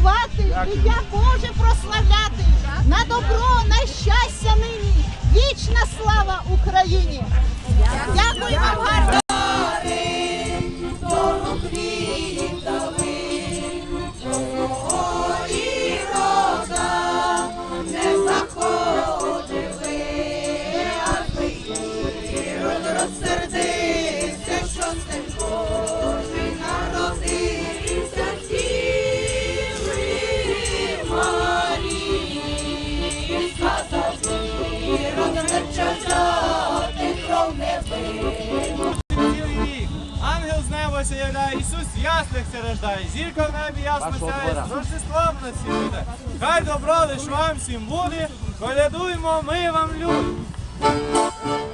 колядувати, ім'я Боже прославляти. На добро, на щастя нині. Вічна слава Україні. Дякую вам гарно. Ангел з Ісус ясних рождає, зірка в небі ясно сяє, з Рождеством нас всі. Хай добро лиш вам всім буде, колядуймо ми вам люди.